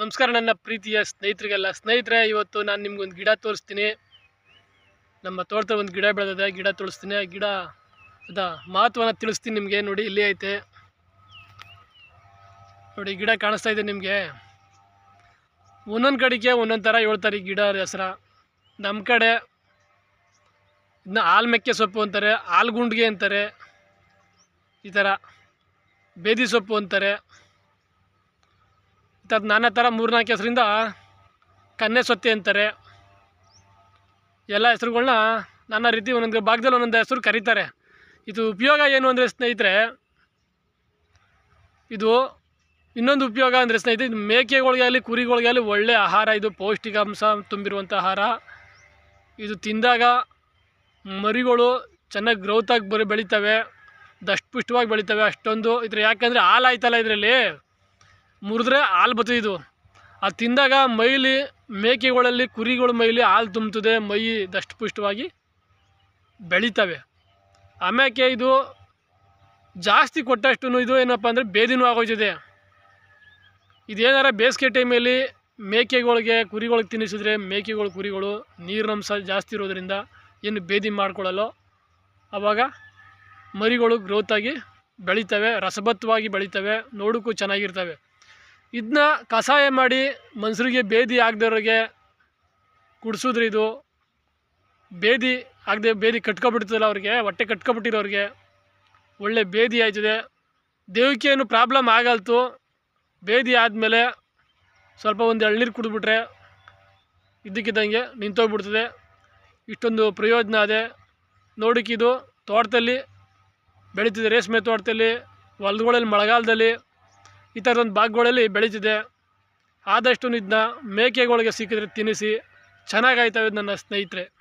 ನಮಸ್ಕಾರ ನನ್ನ ಪ್ರೀತಿಯ ಸ್ನೇಹಿತರಿಗೆಲ್ಲ. ಸ್ನೇಹಿತರೆ, ಇವತ್ತು ನಾನು ನಿಮ್ಗೊಂದು ಗಿಡ ತೋರಿಸ್ತೀನಿ. ನಮ್ಮ ತೋಟದಲ್ಲಿ ಒಂದು ಗಿಡ ಬೆಳೆದಿದೆ. ಗಿಡ ತೋರಿಸ್ತೀನಿ. ಗಿಡ, ಅದ ಮಹತ್ವನ ತಿಳಿಸ್ತೀನಿ ನಿಮಗೆ. ನೋಡಿ, ಇಲ್ಲಿ ಐತೆ. ನೋಡಿ, ಗಿಡ ಕಾಣಿಸ್ತಾ ಇದೆ ನಿಮಗೆ. ಒಂದೊಂದು ಕಡೆಗೆ ಒಂದೊಂದು ಥರ ಹೇಳ್ತಾರೆ ಈ ಗಿಡ ಹೆಸರ. ನಮ್ಮ ಕಡೆ ಇದನ್ನ ಆಲ್ಮೆಕ್ಕೆ ಸೊಪ್ಪು ಅಂತಾರೆ ಆಲ್ಗುಂಡ್ಗೆ ಅಂತಾರೆ, ಈ ಥರ ಬೇದಿ ಸೊಪ್ಪು ಅಂತಾರೆ. ಅದು ನಾನಾ ಥರ ಮೂರ್ನಾಲ್ಕು ಹೆಸರಿಂದ ಕನ್ನೆ ಸೊತ್ತೆ ಅಂತಾರೆ. ಎಲ್ಲ ಹೆಸರುಗಳನ್ನ ನಾನಾ ರೀತಿ ಒಂದೊಂದು ಭಾಗದಲ್ಲಿ ಒಂದೊಂದು ಹೆಸರು ಕರೀತಾರೆ. ಇದು ಉಪಯೋಗ ಏನು ಅಂದರೆ ಸ್ನೇಹಿತರೆ, ಇದು ಇನ್ನೊಂದು ಉಪಯೋಗ ಅಂದರೆ ಸ್ನೇಹಿತರೆ, ಇದು ಮೇಕೆಗಳಿಗೆ ಆಗಲಿ ಕುರಿಗಳಿಗೆ ಆಗಲಿ ಒಳ್ಳೆ ಆಹಾರ, ಇದು ಪೌಷ್ಟಿಕಾಂಶ ತುಂಬಿರುವಂಥ ಆಹಾರ. ಇದು ತಿಂದಾಗ ಮರಿಗಳು ಚೆನ್ನಾಗಿ ಗ್ರೌತಾಗಿ ಬರಿ ಬೆಳಿತವೆ ದಷ್ಟಪುಷ್ಟವಾಗಿ ಬೆಳಿತವೆ ಅಷ್ಟೊಂದು. ಇದ್ರ ಯಾಕಂದರೆ ಹಾಲು ಆಯ್ತಲ್ಲ ಇದರಲ್ಲಿ? ಮುರಿದ್ರೆ ಹಾಲು ಬರ್ತದೆ ಇದು ಅದು ತಿಂದಾಗ ಮೈಲಿ, ಮೇಕೆಗಳಲ್ಲಿ, ಕುರಿಗಳ ಮೈಲಿ ಹಾಲು ತುಂಬುತ್ತದೆ ಮೈ ದಷ್ಟಪುಷ್ಟವಾಗಿ ಬೆಳಿತವೆ. ಆಮ್ಯಾಕೆ ಇದು ಜಾಸ್ತಿ ಕೊಟ್ಟಷ್ಟು ಇದು ಏನಪ್ಪ ಅಂದರೆ ಬೇದಿನೂ ಆಗೋಯ್ತದೆ. ಇದೇನಾರ ಬೇಸಿಗೆ ಟೈಮಲ್ಲಿ ಮೇಕೆಗಳಿಗೆ ಕುರಿಗಳಿಗೆ ತಿನ್ನಿಸಿದ್ರೆ ಮೇಕೆಗಳು ಕುರಿಗಳು ನೀರಿನಂಶ ಜಾಸ್ತಿ ಇರೋದರಿಂದ ಏನು ಬೇದಿ ಮಾಡ್ಕೊಳ್ಳಲ್ಲೋ ಆವಾಗ ಮರಿಗಳು ಗ್ರೋತಾಗಿ ಬೆಳಿತವೆ ರಸಬತ್ತವಾಗಿ ಬೆಳಿತವೆ ನೋಡೋಕ್ಕೂ ಚೆನ್ನಾಗಿರ್ತವೆ. ಇದನ್ನ ಕಷಾಯ ಮಾಡಿ ಮನುಷ್ಯರಿಗೆ ಭೇದಿ ಆಗದವ್ರಿಗೆ ಕುಡಿಸಿದ್ರೆ ಇದು ಭೇದಿ ಆಗದೆ ಭೇದಿ ಕಟ್ಕೊಬಿಡ್ತದಲ್ಲ ಅವ್ರಿಗೆ, ಹೊಟ್ಟೆ ಕಟ್ಕೊಬಿಟ್ಟಿರೋರಿಗೆ ಒಳ್ಳೆ ಭೇದಿ ಆಯ್ತದೆ. ದೇಹಕ್ಕೆ ಏನು ಪ್ರಾಬ್ಲಮ್ ಆಗಲ್ತು. ಭೇದಿ ಆದಮೇಲೆ ಸ್ವಲ್ಪ ಒಂದು ಎಳ್ನೀರು ಕುಡಿದ್ಬಿಟ್ರೆ ಇದ್ದಕ್ಕಿದ್ದಂಗೆ ನಿಂತೋಗ್ಬಿಡ್ತದೆ. ಇಷ್ಟೊಂದು ಪ್ರಯೋಜನ ಅದೇ. ನೋಡೋಕ್ಕಿದು ತೋಟದಲ್ಲಿ ಬೆಳೀತಿದೆ, ರೇಷ್ಮೆ ತೋಟದಲ್ಲಿ ಹೊಲಗಳಲ್ಲಿ ಮಳೆಗಾಲದಲ್ಲಿ ಈ ಥರದೊಂದು ಭಾಗಗಳಲ್ಲಿ ಬೆಳೀತಿದೆ. ಆದಷ್ಟು ಇದನ್ನ ಮೇಕೆಗಳಿಗೆ ಸಿಕ್ಕಿದ್ರೆ ತಿನ್ನಿಸಿ. ಚೆನ್ನಾಗಾಯ್ತವೆ ನನ್ನ ಸ್ನೇಹಿತರೆ.